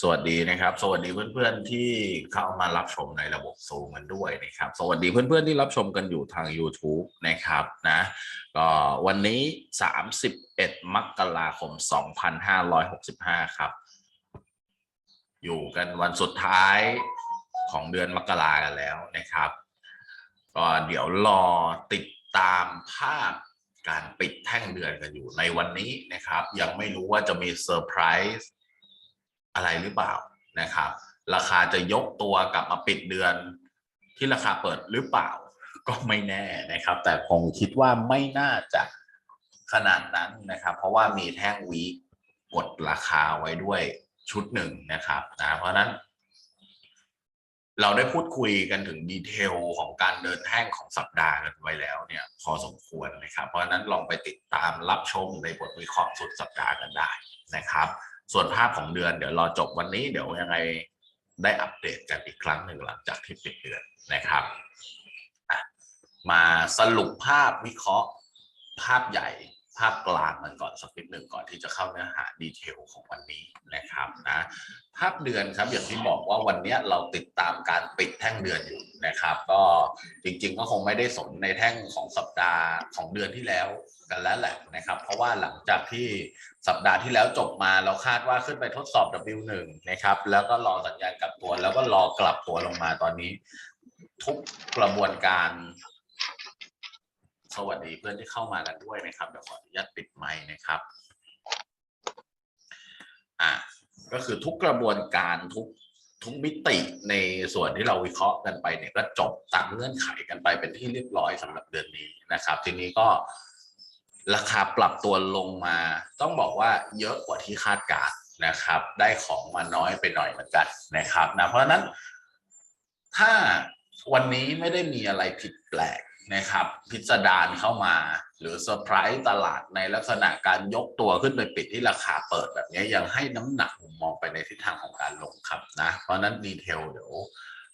สวัสดีนะครับ สวัสดีเพื่อนๆที่เข้ามารับชมในระบบซูมกันด้วยนะครับ สวัสดีเพื่อนๆที่รับชมกันอยู่ทาง YouTube นะครับนะก็วันนี้ 31 มกราคม 2565 ครับ อยู่กันวันสุดท้ายของเดือนมกรากันแล้วนะครับก็เดี๋ยวรอติดตามภาพการปิดแท่งเดือนกันอยู่ในวันนี้นะครับ ยังไม่รู้ว่าจะมีเซอร์ไพรส์ อะไรหรือเปล่านะครับ ราคาจะยกตัวกลับมาปิดเดือนที่ราคาเปิดหรือเปล่า ก็ไม่แน่นะครับ แต่คงคิดว่าไม่น่าจะขนาดนั้นนะครับ เพราะว่ามีแท่งวีกดราคาไว้ด้วยชุดหนึ่งนะครับนะเพราะนั้น เราได้พูดคุยกันถึงดีเทลของการเดินแท่งของสัปดาห์กันไว้แล้วเนี่ยพอสมควรนะครับ เพราะนั้นลองไปติดตามรับชมในบทวิเคราะห์สุดสัปดาห์กันได้นะครับ ส่วนภาพของเดือนเดี๋ยวรอจบวันนี้เดี๋ยวยังไงได้อัปเดตกันอีกครั้งหนึ่งหลังจากที่ปิดเดือนนะครับมาสรุปภาพวิเคราะห์ภาพใหญ่ ภาพกลางมันก่อนสักนิดหนึ่งก่อนที่จะเข้าเนื้อหาดีเทลของวันนี้นะครับนะภาพเดือนครับอย่างที่บอกว่าวันนี้เราติดตามการปิดแท่งเดือนอยู่นะครับ ก็จริงๆก็คงไม่ได้สนในแท่งของสัปดาห์ของเดือนที่แล้วกันแล้วแหละนะครับ เพราะว่าหลังจากที่สัปดาห์ที่แล้วจบมาเราคาดว่าขึ้นไปทดสอบ W1 นะครับแล้วก็รอสัญญาณกลับตัวแล้วก็รอกลับตัวลงมาตอนนี้ ทุกกระบวนการ สวัสดีเพื่อนที่เข้ามากันด้วยนะครับเดี๋ยวขออนุญาตปิดไมค์นะครับอะก็คือทุกกระบวนการทุกทุกมิติในส่วนที่เราวิเคราะห์กันไปเนี่ยก็จบตามเงื่อนไขกันไปเป็นที่เรียบร้อยสำหรับเดือนนี้นะครับ ทีนี้ก็ราคาปรับตัวลงมา ต้องบอกว่าเยอะกว่าที่คาดการณ์นะครับ ได้ของมาน้อยไปหน่อยเหมือนกันนะครับนะเพราะฉะนั้นถ้าวันนี้ไม่ได้มีอะไรผิดแปลก นะครับพิสดารเข้ามา หรือเซอร์ไพรส์ตลาดในลักษณะการยกตัวขึ้นไปปิดที่ราคาเปิดแบบนี้ยังให้น้ำหนักมุมมองไปในทิศทางของการลงครับนะ เพราะนั้นดีเทลเดี๋ยว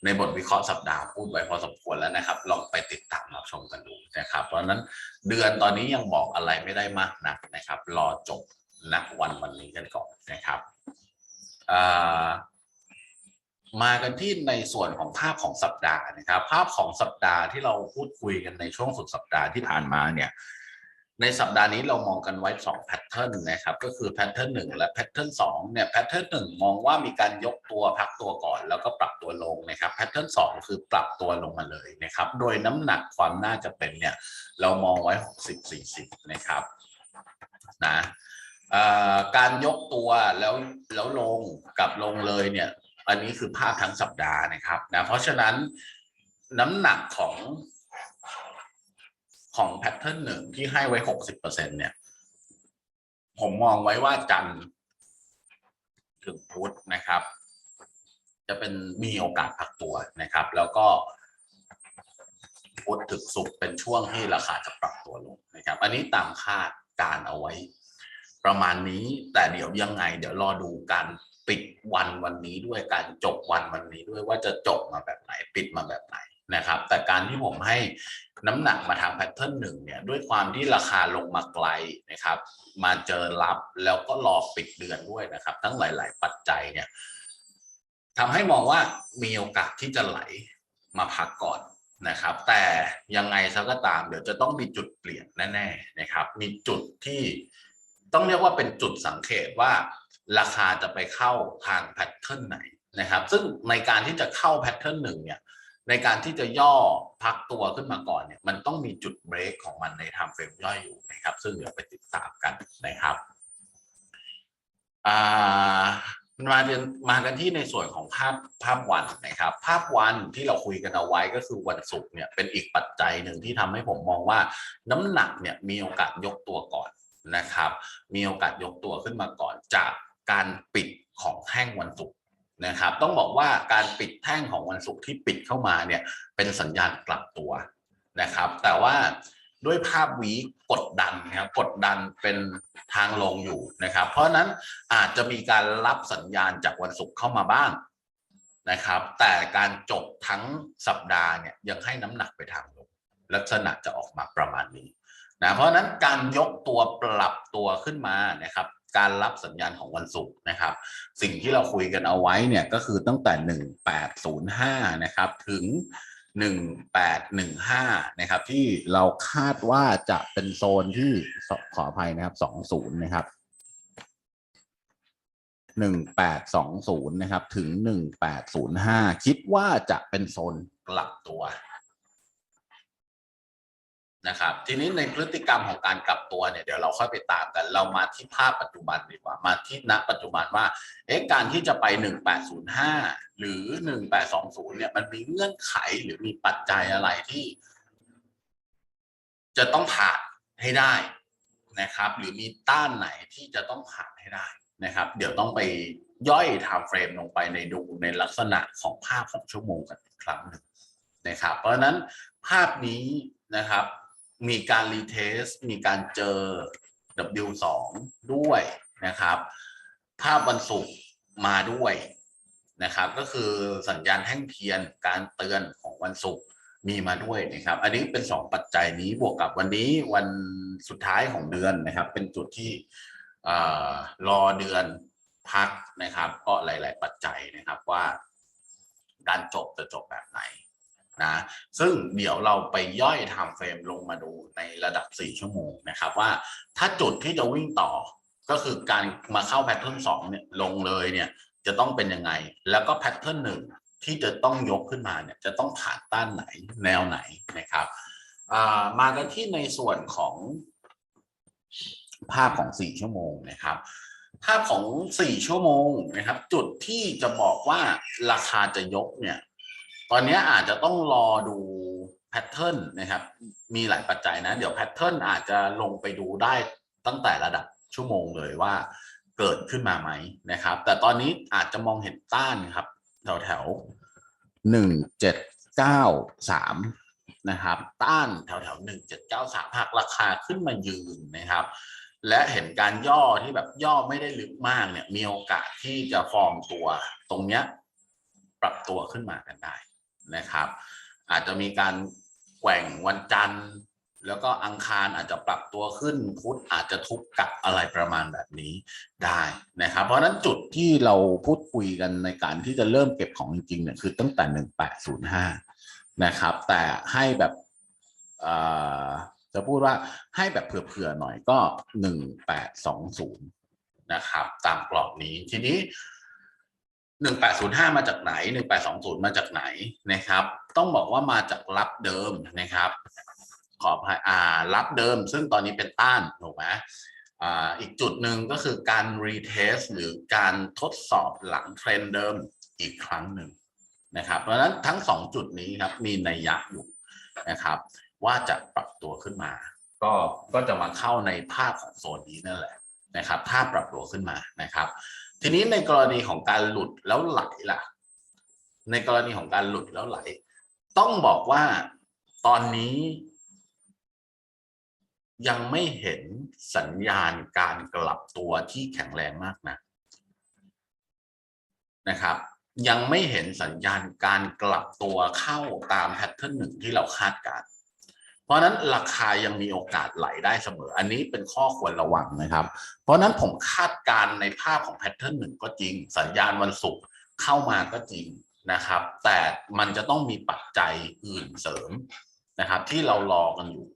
ในบทวิเคราะห์สัปดาห์พูดไว้พอสมควรแล้วนะครับ ลองไปติดตามรับชมกันดูนะครับ เพราะนั้นเดือนตอนนี้ยังบอกอะไรไม่ได้มากนักนะครับ รอจบณวันวันนี้กันก่อนนะครับอ่า มากันที่ในส่วนของภาพของสัปดาห์นะครับ ภาพของสัปดาห์ที่เราพูดคุยกันในช่วงสุดสัปดาห์ที่ผ่านมาเนี่ยในสัปดาห์นี้เรามองกันไว้2แพทเทิร์นนะครับก็คือแพทเทิร์นหนึ่งและแพทเทิร์นสองเนี่ยแพทเทิร์นหนึ่งมองว่ามีการยกตัวพักตัวก่อน แล้วก็ปรับตัวลงนะครับแพทเทิร์นสองคือปรับตัวลงมาเลยนะครับ โดยน้ำหนักความน่าจะเป็นเนี่ยเรามองไว้ 60 40 นะครับนะการยกตัวแล้วแล้วลงกับลงเลยเนี่ย อันนี้คือภาพทั้งสัปดาห์นะครับนะเพราะฉะนั้นน้ำหนักของของแพทเทิร์นหนึ่งที่ให้ไว้หกสิบเปอร์เซ็นเนี่ย ผมมองไว้ว่าจันทร์ถึงพุธนะครับ จะเป็นมีโอกาสพักตัวนะครับ แล้วก็พุธถึงศุกเป็นช่วงที่ราคาจะปรับตัวลงนะครับ อันนี้ตามคาดการเอาไว้ ประมาณนี้แต่เดี๋ยวยังไง เดี๋ยวรอดูการ ปิดวันวันนี้ด้วยการจบวันวันนี้ด้วยว่าจะจบมาแบบไหนปิดมาแบบไหนนะครับ แต่การที่ผมให้น้ำหนักมาทางแพทเทิร์นหนึ่งเนี่ยด้วยความที่ราคาลงมาไกลนะครับ มาเจอรับแล้วก็รอปิดเดือนด้วยนะครับ ทั้งหลาย ๆ ปัจจัยเนี่ยทำให้มองว่ามีโอกาสที่จะไหลมาพักก่อนนะครับ แต่ยังไงซะก็ตามเดี๋ยวจะต้องมีจุดเปลี่ยนแน่ ๆ นะครับ มีจุดที่ต้องเรียกว่าเป็นจุดสังเกตว่า ราคาจะไปเข้าทางแพทเทิร์นไหนนะครับ ซึ่งในการที่จะเข้าแพทเทิร์นหนึ่งเนี่ยในการที่จะย่อพักตัวขึ้นมาก่อนเนี่ยมันต้องมีจุดเบรกของมันในทม์เฟรมย่อยอยู่นะครับ ซึ่งเดี๋ยวไปติดตามกันนะครับมาเรียนมากันที่ในส่วนของภาพภาพวันนะครับ ภาพวันที่เราคุยกันเอาไว้ก็คือวันศุกร์เนี่ยเป็นอีกปัจจัยหนึ่งที่ทำให้ผมมองว่าน้ำหนักเนี่ยมีโอกาสยกตัวก่อนนะครับ มีโอกาสยกตัวขึ้นมาก่อนจาก การปิดของแท่งวันศุกร์นะครับ ต้องบอกว่าการปิดแท่งของวันศุกร์ที่ปิดเข้ามาเนี่ยเป็นสัญญาณกลับตัวนะครับ แต่ว่าด้วยภาพวีกดดันนะครับกดดันเป็นทางลงอยู่นะครับ เพราะฉะนั้นอาจจะมีการรับสัญญาณจากวันศุกร์เข้ามาบ้างนะครับ แต่การจบทั้งสัปดาห์เนี่ยยังให้น้ำหนักไปทางลงลักษณะจะออกมาประมาณนี้นะเพราะฉะนั้นการยกตัวปรับตัวขึ้นมานะครับ การรับสัญญาณของวันศุกร์นะครับ สิ่งที่เราคุยกันเอาไว้เนี่ยก็คือตั้งแต่ 1805 นะครับถึง 1815 นะครับ ที่เราคาดว่าจะเป็นโซนที่ขอออภัยนะครับ 20 นะครับ 1820 นะครับ ถึง 1805 คิดว่าจะเป็นโซนกลับตัว นะครับทีนี้ในพฤติกรรมของการกลับตัวเนี่ยเดี๋ยวเราค่อยไปตามกัน เรามาที่ภาพปัจจุบันดีกว่ามาที่ณปัจจุบันว่าเอ๊ะการที่จะไป 1805 หรือ 1820 เนี่ยมันมีเงื่อนไขหรือมีปัจจัยอะไรที่ จะต้องผ่านให้ได้นะครับ หรือมีต้านไหนที่จะต้องผ่านให้ได้นะครับ เดี๋ยวต้องไปย่อยไทม์เฟรมลงไปในดูในลักษณะของภาพของชั่วโมงกันอีกครั้งหนึ่งนะครับ เพราะฉะนั้นภาพนี้นะครับ มีการรีเทส มีการเจอ W2 ด้วยนะครับ ภาพวันศุกร์มาด้วยนะครับ ก็คือสัญญาณแท่งเทียนการเตือนของวันศุกร์มีมาด้วยนะครับ อันนี้เป็นสองปัจจัยนี้บวกกับวันนี้วันสุดท้ายของเดือนนะครับ เป็นจุดที่เอ่อรอเดือนพักนะครับ ก็หลาย ๆ ปัจจัยนะครับว่าการจบจะจบแบบไหน นะซึ่งเดี๋ยวเราไปย่อยไทม์เฟรมลงมาดูในระดับ 4 ชั่วโมงนะครับว่าถ้าจุดที่จะวิ่งต่อก็คือการมาเข้าแพทเทิร์นสองเนี่ยลงเลยเนี่ยจะต้องเป็นยังไง แล้วก็แพทเทิร์นหนึ่งที่จะต้องยกขึ้นมาเนี่ยจะต้องผ่านต้านไหนแนวไหนนะครับมากันที่ในส่วนของภาพของ 4 ชั่วโมงนะครับ ภาพของ 4 ชั่วโมงนะครับ จุดที่จะบอกว่าราคาจะยกเนี่ย ตอนนี้อาจจะต้องรอดูแพทเทิร์นนะครับ มีหลายปัจจัยนะ เดี๋ยวแพทเทิร์นอาจจะลงไปดูได้ตั้งแต่ระดับชั่วโมงเลยว่าเกิดขึ้นมาไหมนะครับ แต่ตอนนี้อาจจะมองเห็นต้านครับ แถวแถวหนึ่งเจ็ดเก้าสามนะครับ ต้านแถวแถวหนึ่งเจ็ดเก้าสามหากราคาขึ้นมายืนนะครับ และเห็นการย่อที่แบบย่อไม่ได้ลึกมากเนี่ย มีโอกาสที่จะฟอร์มตัวตรงเนี้ย ปรับตัวขึ้นมากันได้ นะครับ อาจจะมีการแกว่งวันจันทร์ แล้วก็อังคารอาจจะปรับตัวขึ้นพุธอาจจะทุบกับอะไรประมาณแบบนี้ได้นะครับ เพราะฉะนั้นจุดที่เราพูดคุยกันในการที่จะเริ่มเก็บของจริงๆเนี่ยคือตั้งแต่ 1805 นะครับ แต่ให้แบบจะพูดว่าให้แบบเผื่อๆหน่อยก็ 1820 นะครับ ตามกรอบนี้ทีนี้ 1805มาจากไหน1820มาจากไหนนะครับ ต้องบอกว่ามาจากรับเดิมนะครับขออภัยอ่ารับเดิม ซึ่งตอนนี้เป็นต้านถูกไหมอ่าอีกจุดหนึ่งก็คือการรีเทสหรือการทดสอบหลังเทรนเดิมอีกครั้งหนึ่งนะครับ เพราะฉะนั้นทั้งสองจุดนี้ครับมีนัยยะอยู่นะครับ ว่าจะปรับตัวขึ้นมา ก็ก็จะมาเข้าในภาพของโซนนี้นั่นแหละนะครับ ถ้าปรับตัวขึ้นมานะครับ ทีนี้ในกรณีของการหลุดแล้วไหลล่ะ ในกรณีของการหลุดแล้วไหล ต้องบอกว่าตอนนี้ ยังไม่เห็นสัญญาณการกลับตัวที่แข็งแรงมากนะนะครับ ยังไม่เห็นสัญญาณการกลับตัวเข้าตามแพทเทิร์นหนึ่งที่เราคาดการณ์ เพราะนั้นราคายังมีโอกาสไหลได้เสมอ อันนี้เป็นข้อควรระวังนะครับ เพราะนั้นผมคาดการณ์ในภาพของแพทเทิร์นหนึ่งก็จริง สัญญาณวันศุกร์เข้ามาก็จริงนะครับ แต่มันจะต้องมีปัจจัยอื่นเสริมนะครับ ที่เรารอกันอยู่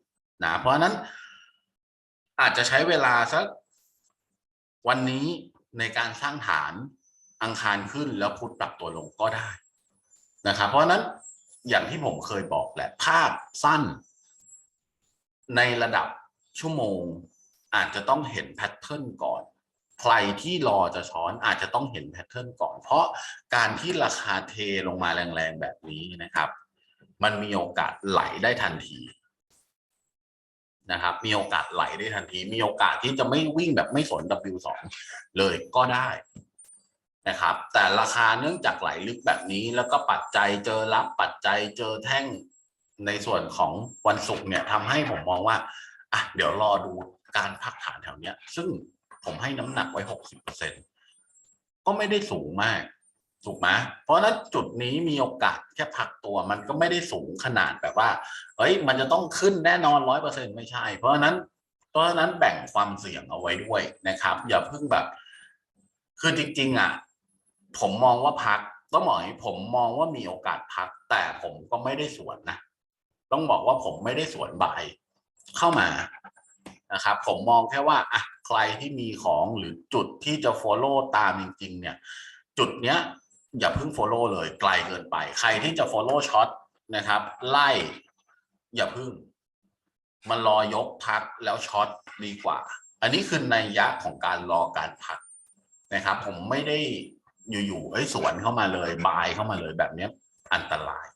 นะเพราะนั้นอาจจะใช้เวลาสักวันนี้ในการสร้างฐานอังคารขึ้นแล้วพุทธปรับตัวลงก็ได้นะครับ เพราะนั้นอย่างที่ผมเคยบอกแหละภาพสั้น ในระดับชั่วโมง อาจจะต้องเห็นแพทเทิร์นก่อน ใครที่รอจะช้อนอาจจะต้องเห็นแพทเทิร์นก่อน เพราะการที่ราคาเทลงมาแรงๆแบบนี้นะครับ มันมีโอกาสไหลได้ทันทีนะครับ มีโอกาสไหลได้ทันที มีโอกาสที่จะไม่วิ่งแบบไม่สน W2 เลยก็ได้นะครับ แต่ราคาเนื่องจากไหลลึกแบบนี้ แล้วก็ปัจจัยเจอรับปัจจัยเจอแท่ง ในส่วนของวันศุกร์เนี่ยทำให้ผมมองว่าอะเดี๋ยวรอดูการพักฐานแถวเนี้ย ซึ่งผมให้น้ำหนักไว้หกสิบเปอร์เซ็นก็ไม่ได้สูงมาก ถูกไหมเพราะฉะนั้นจุดนี้มีโอกาสแค่พักตัวมันก็ไม่ได้สูงขนาดแบบว่าเอ้ยมันจะต้องขึ้นแน่นอนร้อยเปอร์เซ็นไม่ใช่ เพราะนั้นเพราะนั้นแบ่งความเสี่ยงเอาไว้ด้วยนะครับ อย่าเพิ่งแบบ คือจริงๆอะผมมองว่าพักต้องบอกอย่างนี้ผมมองว่ามีโอกาสพัก แต่ผมก็ไม่ได้สวนนะ ต้องบอกว่าผมไม่ได้สวนบายเข้ามานะครับ ผมมองแค่ว่าอะใครที่มีของหรือจุดที่จะ follow ตามจริง ๆ เนี่ย จุดเนี้ยอย่าเพิ่ง follow เลยไกลเกินไป ใครที่จะ follow ช็อตนะครับ ไล่ อย่าเพิ่ง มันรอยกพักแล้วช็อตดีกว่า อันนี้คือในยะของการรอการพักนะครับ ผมไม่ได้อยู่ๆเอ้ยสวนเข้ามาเลยบายเข้ามาเลยแบบเนี้ยอันตราย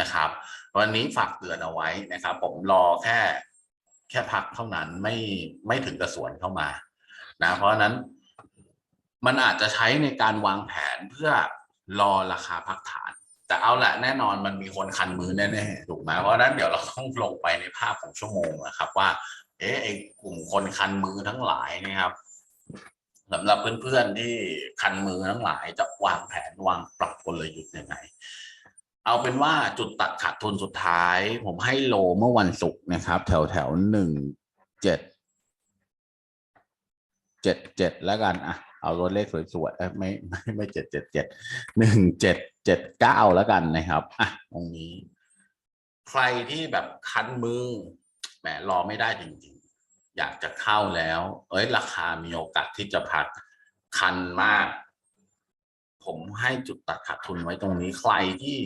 นะครับวันนี้ฝากเตือนเอาไว้นะครับ ผมรอแค่แค่พักเท่านั้นไม่ไม่ถึงกระสวนเข้ามานะเพราะฉะนั้นมันอาจจะใช้ในการวางแผนเพื่อรอราคาพักฐาน แต่เอาละแน่นอนมันมีคนคันมือแน่ๆถูกไหมเพราะฉะนั้นเดี๋ยวเราต้องลงไปในภาพของชั่วโมงนะครับ ว่า เอ๊ะไอ้กลุ่มคนคันมือทั้งหลายนะครับสำหรับเพื่อนๆที่คันมือทั้งหลายจะวางแผนวางปรับกลยุทธ์ยังไง เอาเป็นว่าจุดตัดขาดทุนสุดท้าย ผมให้โลเมื่อวันศุกร์นะครับ แถวแถวหนึ่งเจ็ดเจ็ดเจ็ดแล้วกันอะเอาตัวเลขสวยๆไม่ไม่ไม่เจ็ดเจ็ดเจ็ดหนึ่งเจ็ดเจ็ดเก้าแล้วกันนะครับอะตรงนี้ ใครที่แบบคันมือแหมรอไม่ได้จริงๆ อยากจะเข้าแล้ว เอ้ยราคามีโอกาสที่จะพักคันมาก ผมให้จุดตัดขาดทุนไว้ตรงนี้ใครที่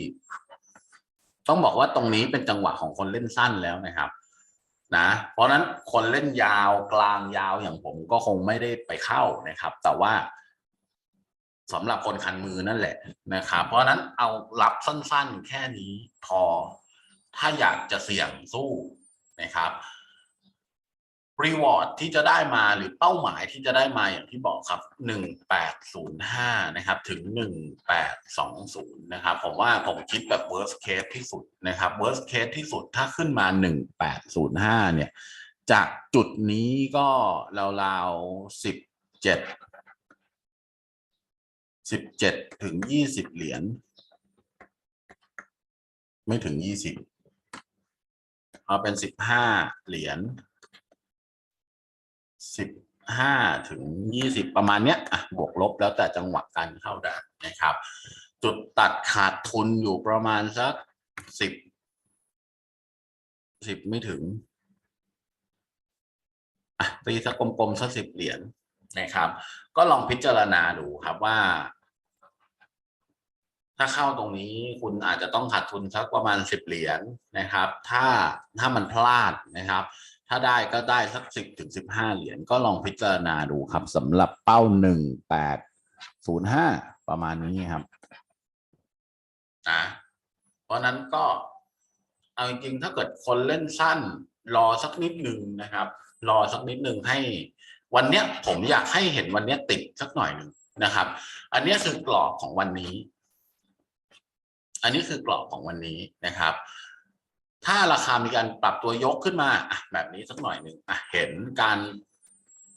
ต้องบอกว่าตรงนี้เป็นจังหวะของคนเล่นสั้นแล้วนะครับ นะ เพราะนั้นคนเล่นยาวกลางยาวอย่างผมก็คงไม่ได้ไปเข้านะครับ แต่ว่าสำหรับคนคันมือนั่นแหละนะครับ เพราะฉะนั้นเอารับสั้นๆ แค่นี้พอ ถ้าอยากจะเสี่ยงสู้นะครับ รีวอร์ดที่จะได้มาหรือเป้าหมายที่จะได้มาอย่างที่บอกครับหนึ่งแปดศูนย์ห้านะครับ ถึงหนึ่งแปดสองศูนย์นะครับ ผมว่าผมคิดแบบ worst case ที่สุดนะครับ worst case ที่สุดถ้าขึ้นมาหนึ่งแปดศูนย์ห้าเนี่ย จากจุดนี้ก็ราวๆสิบเจ็ดสิบเจ็ดถึงยี่สิบเหรียญ ไม่ถึงยี่สิบเอาเป็นสิบห้าเหรียญ สิบห้าถึงยี่สิบประมาณเนี้ยอะบวกลบแล้วแต่จังหวะการเข้าได้นะครับ จุดตัดขาดทุนอยู่ประมาณสักสิบสิบไม่ถึงอะตีสักกลมๆสักสิบเหรียญนะครับ ก็ลองพิจารณาดูครับว่า ถ้าเข้าตรงนี้คุณอาจจะต้องขาดทุนสักประมาณสิบเหรียญนะครับ ถ้าถ้ามันพลาดนะครับ ถ้าได้ก็ได้สักสิบถึงสิบห้าเหรียญก็ลองพิจารณาดูครับสำหรับเป้าหนึ่งแปดศูนย์ห้าประมาณนี้ครับนะเพราะนั้นก็เอาจริงๆถ้าเกิดคนเล่นสั้น รอสักนิดหนึ่งนะครับ รอสักนิดหนึ่งให้ วันเนี้ยผมอยากให้เห็นวันเนี้ยติดสักหน่อยหนึ่งนะครับ อันนี้คือกรอบของวันนี้ อันนี้คือกรอบของวันนี้นะครับ ถ้าราคามีการปรับตัวยกขึ้นมาแบบนี้สักหน่อยหนึ่งเห็นการ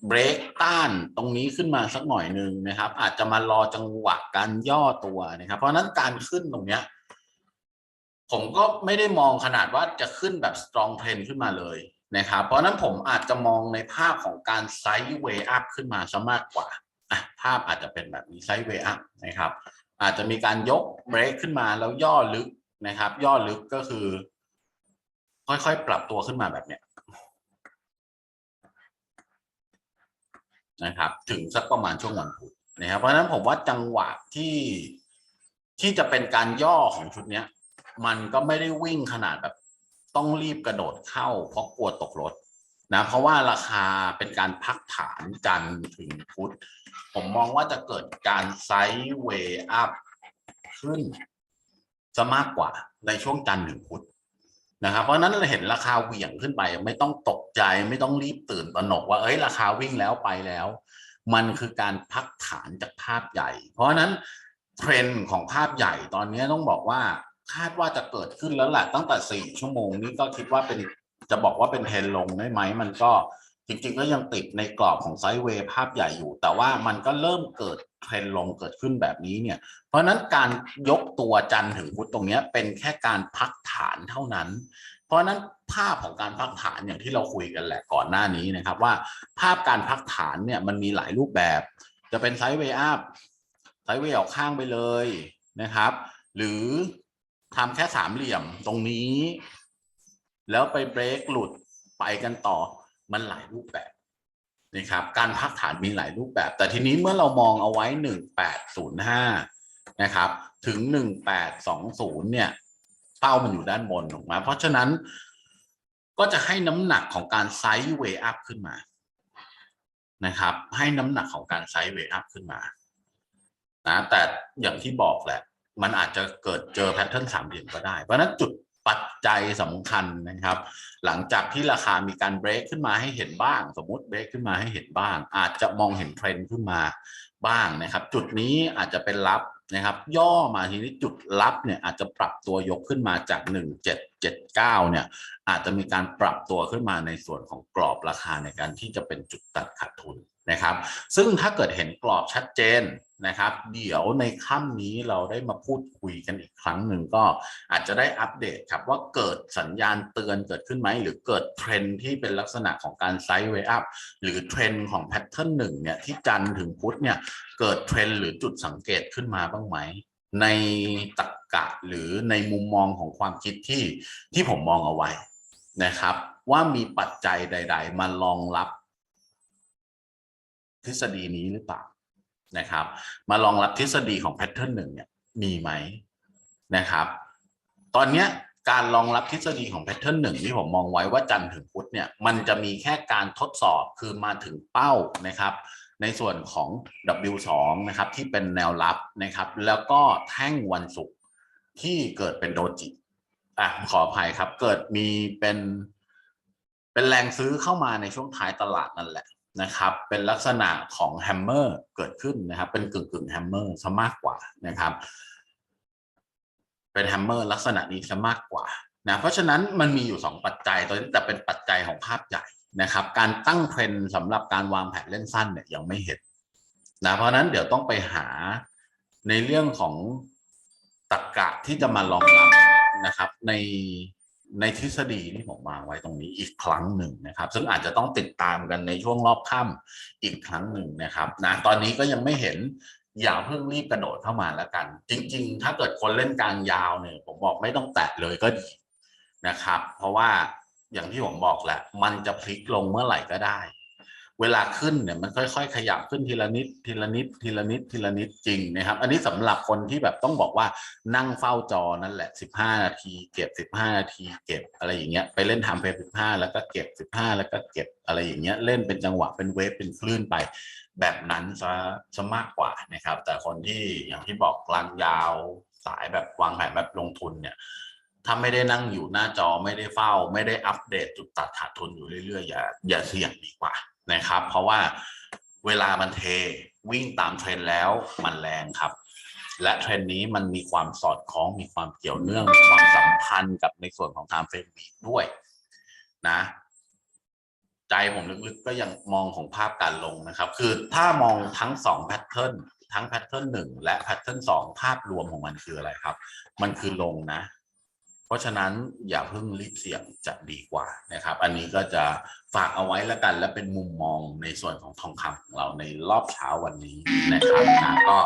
เบรกต้านตรงนี้ขึ้นมาสักหน่อยหนึ่งนะครับ อาจจะมารอจังหวะการย่อตัวนะครับ เพราะนั้นการขึ้นตรงเนี้ย ผมก็ไม่ได้มองขนาดว่าจะขึ้นแบบ strong trend ขึ้นมาเลยนะครับ เพราะนั้นผมอาจจะมองในภาพของการไซด์เวย์อัพขึ้นมาซะมากกว่าภาพอาจจะเป็นแบบนี้ไซด์เวย์อัพนะครับ อาจจะมีการยกเบรกขึ้นมาแล้วย่อลึกนะครับ ย่อลึกก็คือ ค่อยๆ ปรับตัวขึ้นมาแบบเนี้ยนะครับ ถึงสักประมาณช่วงวันพุธนะครับ เพราะฉะนั้นผมว่าจังหวะที่ที่จะเป็นการย่อของชุดเนี้ย มันก็ไม่ได้วิ่งขนาดแบบ ต้องรีบกระโดดเข้า เพราะกลัวตกรถนะเพราะว่าราคาเป็นการพักฐานจันทร์ถึงพุธผมมองว่าจะเกิดการไซด์เวย์อัพขึ้นจะมากกว่าในช่วงจันทร์ถึงพุธ นะครับเพราะนั้นเราเห็นราคาเหวี่ยงขึ้นไป ไม่ต้องตกใจไม่ต้องรีบตื่นตระหนกว่าเอ้ยราคาวิ่งแล้วไปแล้ว มันคือการพักฐานจากภาพใหญ่ เพราะนั้นเทรนด์ของภาพใหญ่ตอนนี้ต้องบอกว่าคาดว่าจะเกิดขึ้นแล้วแหละตั้งแต่สี่ชั่วโมงนี้ก็คิดว่าเป็นจะบอกว่าเป็นเทรนลงได้ไหมมันก็จริงๆก็ยังติดในกรอบของไซด์เวย์ภาพใหญ่อยู่ แต่ว่ามันก็เริ่มเกิดเทรนลงเกิดขึ้นแบบนี้เนี่ย เพราะนั้นการยกตัวจันทร์ถึงพุธตรงนี้เป็นแค่การพัก ฐานเท่านั้น เพราะฉะนั้นภาพของการพักฐานอย่างที่เราคุยกันแหละก่อนหน้านี้นะครับ ว่าภาพการพักฐานเนี่ยมันมีหลายรูปแบบ จะเป็นไซด์เวย์อัพไซด์เวย์ออกข้างไปเลยนะครับ หรือทำแค่สามเหลี่ยมตรงนี้ แล้วไปเบรกหลุดไปกันต่อมันหลายรูปแบบนะครับการพักฐานมีหลายรูปแบบ แต่ทีนี้เมื่อเรามองเอาไว้หนึ่งแปดศูนย์ห้านะครับ ถึงหนึ่งแปดสองศูนย์เนี่ย ป้ามันอยู่ด้านบนถูกไหมเพราะฉะนั้นก็จะให้น้ำหนักของการไซด์เวอัพขึ้นมานะครับ ให้น้ำหนักของการไซด์เวอัพขึ้นมานะแต่อย่างที่บอกแหละ มันอาจจะเกิดเจอแพทเทิร์นสามเหลี่ยมก็ได้ เพราะนั้นจุดปัจจัยสำคัญนะครับ หลังจากที่ราคามีการเบรกขึ้นมาให้เห็นบ้าง สมมุติเบรกขึ้นมาให้เห็นบ้าง อาจจะมองเห็นเทรนด์ขึ้นมาบ้างนะครับ จุดนี้อาจจะเป็นรับ นะครับ ย่อมาทีนี้จุดรับเนี่ยอาจจะปรับตัวยกขึ้นมาจาก 1779 เนี่ย อาจจะมีการปรับตัวขึ้นมาในส่วนของกรอบราคาในการที่จะเป็นจุดตัดขาดทุนนะครับ ซึ่งถ้าเกิดเห็นกรอบชัดเจน นะครับ เดี๋ยวในค่ำนี้เราได้มาพูดคุยกันอีกครั้งหนึ่งก็อาจจะได้อัปเดตครับว่าเกิดสัญญาณเตือนเกิดขึ้นไหม หรือเกิดเทรนที่เป็นลักษณะของการไซด์เวอัพหรือเทรนของแพทเทิร์นหนึ่งเนี่ยที่จันถึงพุธเนี่ยเกิดเทรนหรือจุดสังเกตขึ้นมาบ้างไหมในตรรกะหรือในมุมมองของความคิดที่ที่ผมมองเอาไว้นะครับ ว่ามีปัจจัยใด ๆ มารองรับ ทฤษฎีนี้หรือเปล่า นะครับ มารองรับทฤษฎีของแพทเทิร์นหนึ่งเนี่ยมีไหมนะครับ ตอนเนี้ยการรองรับทฤษฎีของแพทเทิร์นหนึ่งที่ผมมองไว้ว่าจันทร์ถึงพุธเนี่ยมันจะมีแค่การทดสอบคือมาถึงเป้านะครับ ในส่วนของ W2 นะครับที่เป็นแนวรับนะครับ แล้วก็แท่งวันศุกร์ที่เกิดเป็นโดจิอะขออภัยครับเกิดมีเป็นเป็นแรงซื้อเข้ามาในช่วงท้ายตลาดนั่นแหละ นะครับเป็นลักษณะของแฮมเมอร์เกิดขึ้นนะครับ เป็นกึ่งกึ่งแฮมเมอร์ซะมากกว่านะครับ เป็นแฮมเมอร์ลักษณะนี้ซะมากกว่านะเพราะฉะนั้นมันมีอยู่ 2 ปัจจัยตัวนี้แต่เป็นปัจจัยของภาพใหญ่นะครับ การตั้งเทรนด์สำหรับการวางแผนเล่นสั้นเนี่ยยังไม่เห็นนะเพราะนั้นเดี๋ยวต้องไปหาในเรื่องของตรรกะที่จะมารองรับนะครับใน ในทฤษฎีที่ผมวางไว้ตรงนี้อีกครั้งหนึ่งนะครับ ซึ่งอาจจะต้องติดตามกันในช่วงรอบค่ำอีกครั้งหนึ่งนะครับนะตอนนี้ก็ยังไม่เห็นอย่าเพิ่งรีบกระโดดเข้ามาแล้วกัน จริง ๆ ถ้าเกิดคนเล่นกลางยาวเนี่ยผมบอกไม่ต้องแตะเลยก็ดีนะครับ เพราะว่าอย่างที่ผมบอกแหละ มันจะพลิกลงเมื่อไหร่ก็ได้ เวลาขึ้นเนี่ยมันค่อย ๆ ขยับขึ้นทีละนิดทีละนิดทีละนิดทีละนิดจริงนะครับ อันนี้สำหรับคนที่แบบต้องบอกว่านั่งเฝ้าจอนั่นแหละ 15 นาที เก็บ 15 นาที เก็บอะไรอย่างเงี้ยไปเล่นทำเพย์15 แล้วก็เก็บ 15 แล้วก็เก็บอะไรอย่างเงี้ยเล่นเป็นจังหวะเป็นเวฟเป็นคลื่นไป แบบนั้นซะซะมากกว่านะครับ แต่คนที่อย่างที่บอกกลางยาวสายแบบวางแผนแบบลงทุนเนี่ยถ้าไม่ได้นั่งอยู่หน้าจอไม่ได้เฝ้า ไม่ได้อัปเดตจุดตัดขาดทุนอยู่เรื่อยๆอย่าอย่าเสี่ยงดีกว่า นะครับ เพราะว่าเวลามันเทวิ่งตามเทรนแล้วมันแรงครับ และเทรนนี้มันมีความสอดคล้องมีความเกี่ยวเนื่องมีความสัมพันธ์กับในส่วนของ time frame ด้วยนะ ใจผมลึกๆก็ยังมองของภาพการลงนะครับ คือถ้ามองทั้งสองแพทเทิร์นทั้งแพทเทิร์นหนึ่งและแพทเทิร์นสองภาพรวมของมันคืออะไรครับ มันคือลงนะ ราะฉะนั้นอย่าเพิ่งรีบเสี่ยงจะดีกว่านะครับ อันนี้ก็จะฝากเอาไว้แล้วกัน และเป็นมุมมองในส่วนของทองคำของเราในรอบเช้าวันนี้นะครับนะก็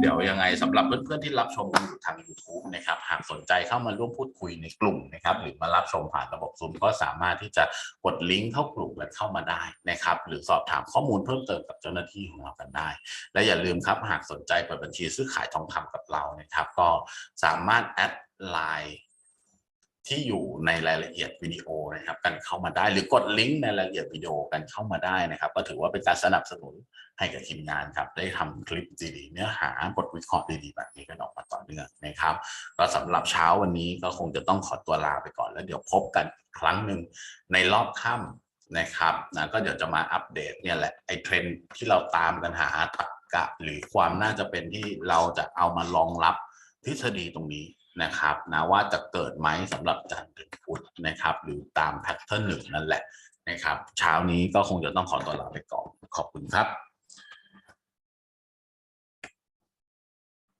เดี๋ยวยังไงสำหรับเพื่อนๆที่รับชมกันอยู่ทาง YouTube นะครับ หากสนใจเข้ามาร่วมพูดคุยในกลุ่มนะครับ หรือมารับชมผ่านระบบซูมก็สามารถที่จะกดลิงก์เข้ากลุ่มและเข้ามาได้นะครับ หรือสอบถามข้อมูลเพิ่มเติมกับเจ้าหน้าที่ของเรากันได้ และอย่าลืมครับหากสนใจเปิดบัญชีซื้อขายทองคำกับเรานะครับ ก็สามารถแอดไลน์ ที่อยู่ในรายละเอียดวิดีโอนะครับ กันเข้ามาได้หรือกดลิงก์ในรายละเอียดวิดีโอกันเข้ามาได้นะครับ ก็ถือว่าเป็นการสนับสนุนให้กับทีมงานครับ ได้ทำคลิปดีๆเนื้อหาบทวิเคราะห์ดีๆแบบนี้กันออกมาต่อเนื่องนะครับก็สำหรับเช้าวันนี้ก็คงจะต้องขอตัวลาไปก่อนแล้วเดี๋ยวพบกันครั้งหนึ่งในรอบค่ำนะครับนะก็เดี๋ยวจะมาอัปเดตเนี่ยแหละไอ้เทรนที่เราตามกันหาตรรกะ หรือความน่าจะเป็นที่เราจะเอามารองรับทฤษฎีตรงนี้ นะครับนะว่าจะเกิดไหมสำหรับจันทร์ถึงพุธนะครับ หรือตามแพทเทิร์นหนึ่งนั่นแหละนะครับ เช้านี้ก็คงจะต้องขอตัวลาไปก่อนขอบคุณครับ